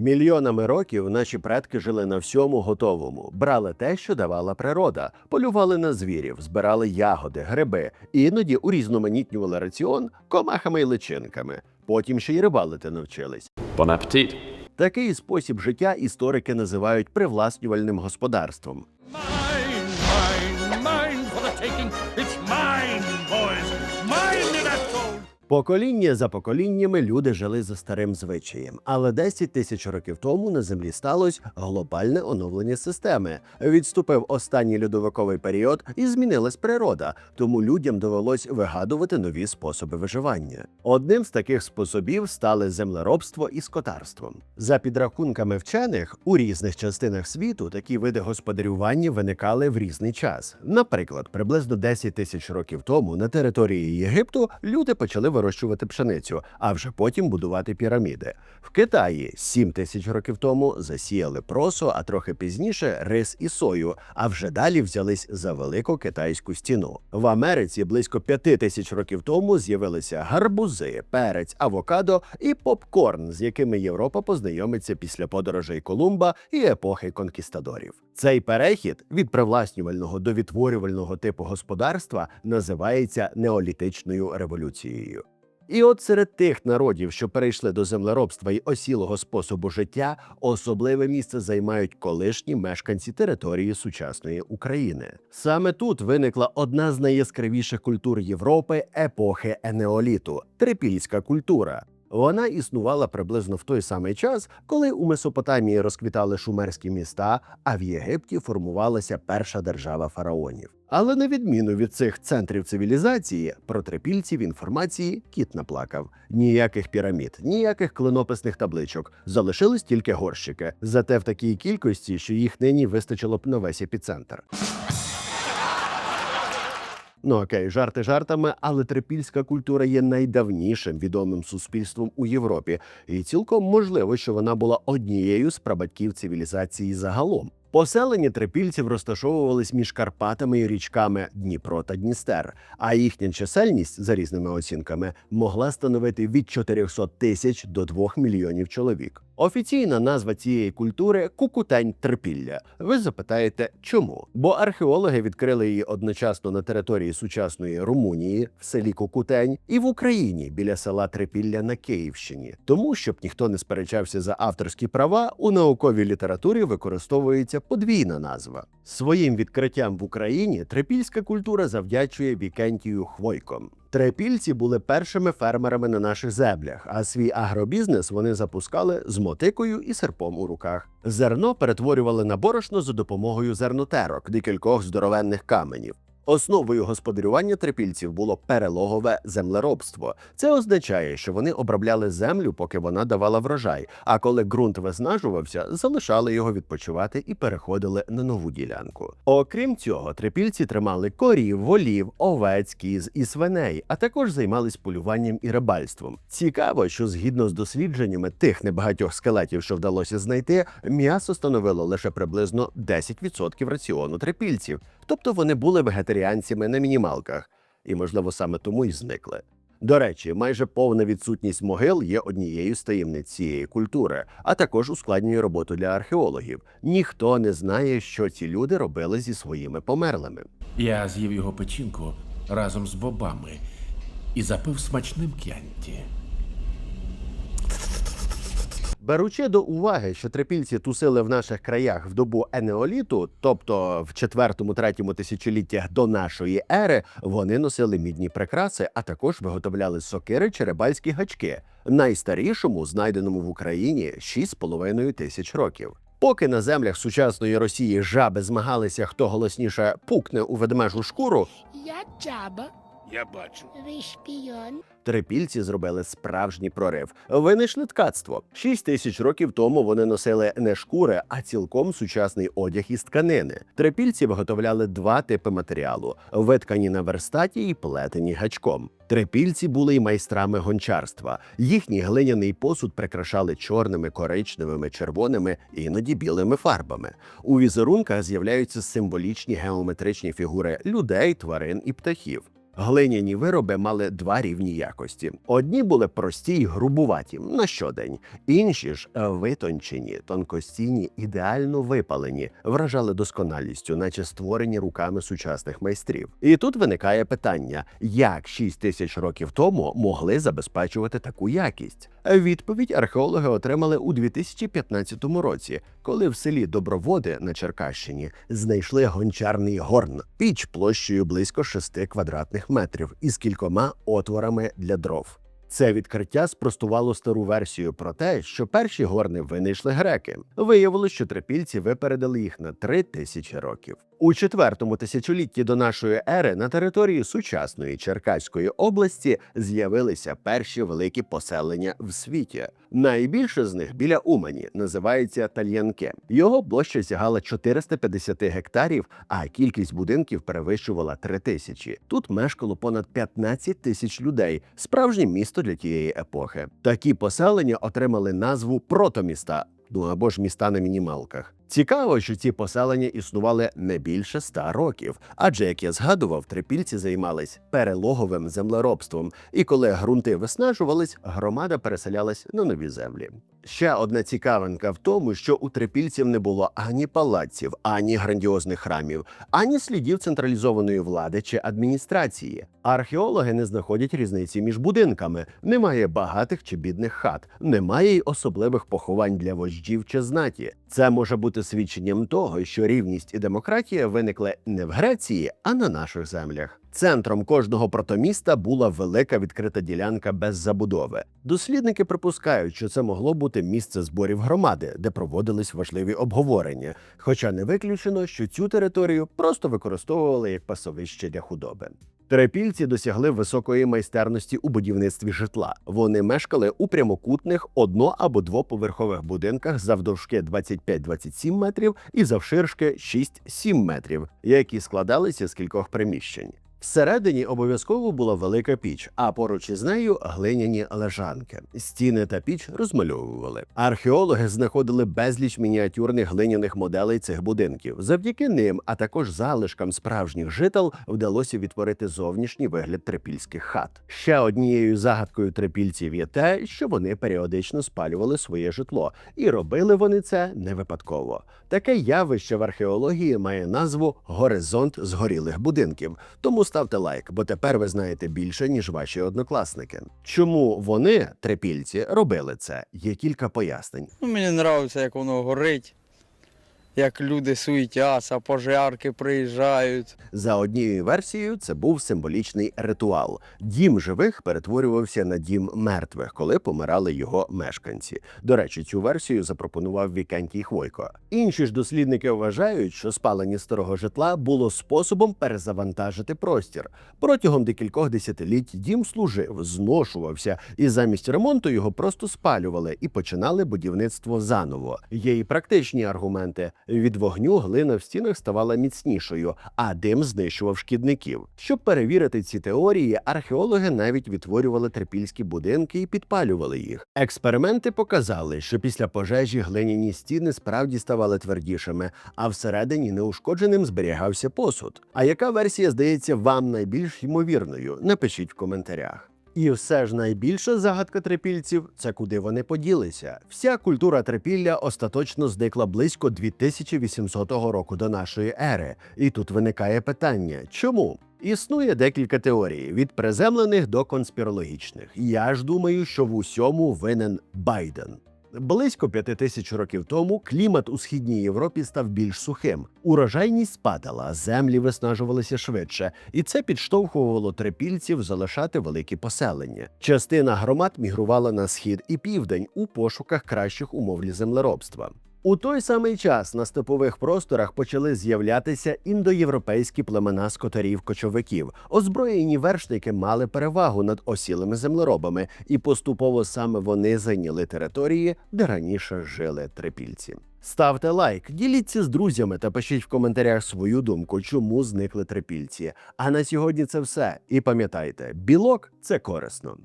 Мільйонами років наші предки жили на всьому готовому, брали те, що давала природа, полювали на звірів, збирали ягоди, гриби, і іноді урізноманітнювали раціон комахами і личинками. Потім ще й рибалити навчились. Bon appetit. Такий спосіб життя історики називають привласнювальним господарством. Покоління за поколіннями люди жили за старим звичаєм, але 10 тисяч років тому на землі сталося глобальне оновлення системи. Відступив останній льодовиковий період і змінилась природа, тому людям довелось вигадувати нові способи виживання. Одним з таких способів стали землеробство і скотарство. За підрахунками вчених, у різних частинах світу такі види господарювання виникали в різний час. Наприклад, приблизно 10 тисяч років тому на території Єгипту люди почали вирощувати пшеницю, а вже потім будувати піраміди. В Китаї 7 тисяч років тому засіяли просо, а трохи пізніше рис і сою. А вже далі взялись за велику китайську стіну. В Америці близько 5 тисяч років тому з'явилися гарбузи, перець, авокадо і попкорн, з якими Європа познайомиться після подорожей Колумба і епохи конкістадорів. Цей перехід від привласнювального до відтворювального типу господарства називається неолітичною революцією. І от серед тих народів, що перейшли до землеробства й осілого способу життя, особливе місце займають колишні мешканці території сучасної України. Саме тут виникла одна з найяскравіших культур Європи епохи енеоліту трипільська культура. Вона існувала приблизно в той самий час, коли у Месопотамії розквітали шумерські міста, а в Єгипті формувалася перша держава фараонів. Але на відміну від цих центрів цивілізації, про трипільців інформації кіт наплакав. Ніяких пірамід, ніяких клинописних табличок. Залишились тільки горщики, зате в такій кількості, що їх нині вистачило б на весь епіцентр. Ну окей, жарти жартами, але трипільська культура є найдавнішим відомим суспільством у Європі, і цілком можливо, що вона була однією з прабатьків цивілізації загалом. Поселення трипільців розташовувались між Карпатами і річками Дніпро та Дністер, а їхня чисельність, за різними оцінками, могла становити від 400 тисяч до 2 мільйонів чоловік. Офіційна назва цієї культури кукутень трипілля. Ви запитаєте, чому? Бо археологи відкрили її одночасно на території сучасної Румунії в селі Кукутень і в Україні біля села Трипілля на Київщині. Тому, щоб ніхто не сперечався за авторські права, у науковій літературі використовується подвійна назва. Своїм відкриттям в Україні трипільська культура завдячує Вікентію Хвойком. Трипільці були першими фермерами на наших землях, а свій агробізнес вони запускали з мотикою і серпом у руках. Зерно перетворювали на борошно за допомогою зернотерок, декількох здоровенних каменів. Основою господарювання трипільців було перелогове землеробство. Це означає, що вони обробляли землю, поки вона давала врожай. А коли ґрунт виснажувався, залишали його відпочивати і переходили на нову ділянку. Окрім цього, трипільці тримали корів, волів, овець, кіз і свиней, а також займались полюванням і рибальством. Цікаво, що згідно з дослідженнями тих небагатьох скелетів, що вдалося знайти, м'ясо становило лише приблизно 10% раціону трипільців, тобто вони були вегетаріанцями на мінімалках, і можливо саме тому й зникли. До речі, майже повна відсутність могил є однією з таємниць цієї культури, а також ускладнює роботу для археологів. Ніхто не знає, що ці люди робили зі своїми померлими. Я з'їв його печінку разом з бобами і запив смачним к'янті. Беручи до уваги, що трипільці тусили в наших краях в добу енеоліту, тобто в 4-3 тисячоліттях до нашої ери, вони носили мідні прикраси, а також виготовляли сокири чи рибальські гачки. Найстарішому, знайденому в Україні, 6,5 тисяч років. Поки на землях сучасної Росії жаби змагалися, хто голосніше пукне у ведмежу шкуру, Я Джаба, Я бачу. ви шпіон. Трипільці зробили справжній прорив. Винайшли ткацтво. Шість тисяч років тому вони носили не шкури, а цілком сучасний одяг із тканини. Трипільці виготовляли два типи матеріалу: виткані на верстаті і плетені гачком. Трипільці були й майстрами гончарства. Їхній глиняний посуд прикрашали чорними, коричневими, червоними іноді білими фарбами. У візерунках з'являються символічні геометричні фігури людей, тварин і птахів. Глиняні вироби мали два рівні якості. Одні були прості й грубуваті на щодень, інші ж е, витончені, тонкостійні, ідеально випалені, вражали досконалістю, наче створені руками сучасних майстрів. І тут виникає питання: як 6 тисяч років тому могли забезпечувати таку якість? Відповідь археологи отримали у 2015 році, коли в селі Доброводи на Черкащині знайшли гончарний горн, піч площею близько 6 квадратних метрів із кількома отворами для дров. Це відкриття спростувало стару версію про те, що перші горни винайшли греки. Виявилось, що трипільці випередили їх на три тисячі років. У четвертому тисячолітті до нашої ери на території сучасної Черкаської області з'явилися перші великі поселення в світі. Найбільше з них біля Умані називається Тальянке. Його площа сягала 450 гектарів, а кількість будинків перевищувала 3 тисячі. Тут мешкало понад 15 тисяч людей. Справжнє місто для тієї епохи. Такі поселення отримали назву протоміста. Ну або ж міста на мінімалках. Цікаво, що ці поселення існували не більше ста років, адже як я згадував, трипільці займались перелоговим землеробством, і коли ґрунти виснажувались, громада переселялась на нові землі. Ще одна цікавинка в тому, що у трипільців не було ані палаців, ані грандіозних храмів, ані слідів централізованої влади чи адміністрації. Археологи не знаходять різниці між будинками. Немає багатих чи бідних хат, немає й особливих поховань для вождів чи знаті. Це може бути свідченням того, що рівність і демократія виникли не в Греції, а на наших землях. Центром кожного протоміста була велика відкрита ділянка без забудови. Дослідники припускають, що це могло бути місце зборів громади, де проводились важливі обговорення. Хоча не виключено, що цю територію просто використовували як пасовище для худоби. Трипільці досягли високої майстерності у будівництві житла. Вони мешкали у прямокутних одно- або двоповерхових будинках завдовжки 25-27 метрів і завширшки 6-7 метрів, які складалися з кількох приміщень. Всередині обов'язково була велика піч, а поруч із нею глиняні лежанки. Стіни та піч розмальовували. Археологи знаходили безліч мініатюрних глиняних моделей цих будинків. Завдяки ним, а також залишкам справжніх жител, вдалося відтворити зовнішній вигляд трипільських хат. Ще однією загадкою трипільців є те, що вони періодично спалювали своє житло, і робили вони це не випадково. Таке явище в археології має назву горизонт згорілих будинків. Тому ставте лайк, бо тепер ви знаєте більше, ніж ваші однокласники. Чому вони, трипільці, робили це? Є кілька пояснень. Ну, мені подобається, як воно горить, як люди суетяться, пожарки приїжджають. За однією версією, це був символічний ритуал. Дім живих перетворювався на дім мертвих, коли помирали його мешканці. До речі, цю версію запропонував Вікентій Хвойко. Інші ж дослідники вважають, що спалення старого житла було способом перезавантажити простір. Протягом декількох десятиліть дім служив, зношувався, і замість ремонту його просто спалювали і починали будівництво заново. Є і практичні аргументи. Від вогню глина в стінах ставала міцнішою, а дим знищував шкідників. Щоб перевірити ці теорії, археологи навіть відтворювали трипільські будинки і підпалювали їх. Експерименти показали, що після пожежі глиняні стіни справді ставали твердішими, а всередині неушкодженим зберігався посуд. А яка версія здається вам найбільш ймовірною? Напишіть в коментарях. І все ж найбільша загадка трипільців це куди вони поділися. Вся культура трипілля остаточно зникла близько 2800 року до нашої ери. І тут виникає питання: чому? Існує декілька теорій від приземлених до конспірологічних. Я ж думаю, що в усьому винен Байден. Близько п'яти тисяч років тому клімат у східній Європі став більш сухим. Урожайність спадала, землі виснажувалися швидше, і це підштовхувало трипільців залишати великі поселення. Частина громад мігрувала на схід і південь у пошуках кращих умов для землеробства. У той самий час на степових просторах почали з'являтися індоєвропейські племена скотарів-кочовиків. Озброєні вершники мали перевагу над осілими землеробами, і поступово саме вони зайняли території, де раніше жили трипільці. Ставте лайк, діліться з друзями та пишіть в коментарях свою думку, чому зникли трипільці. А на сьогодні це все. І пам'ятайте, білок це корисно.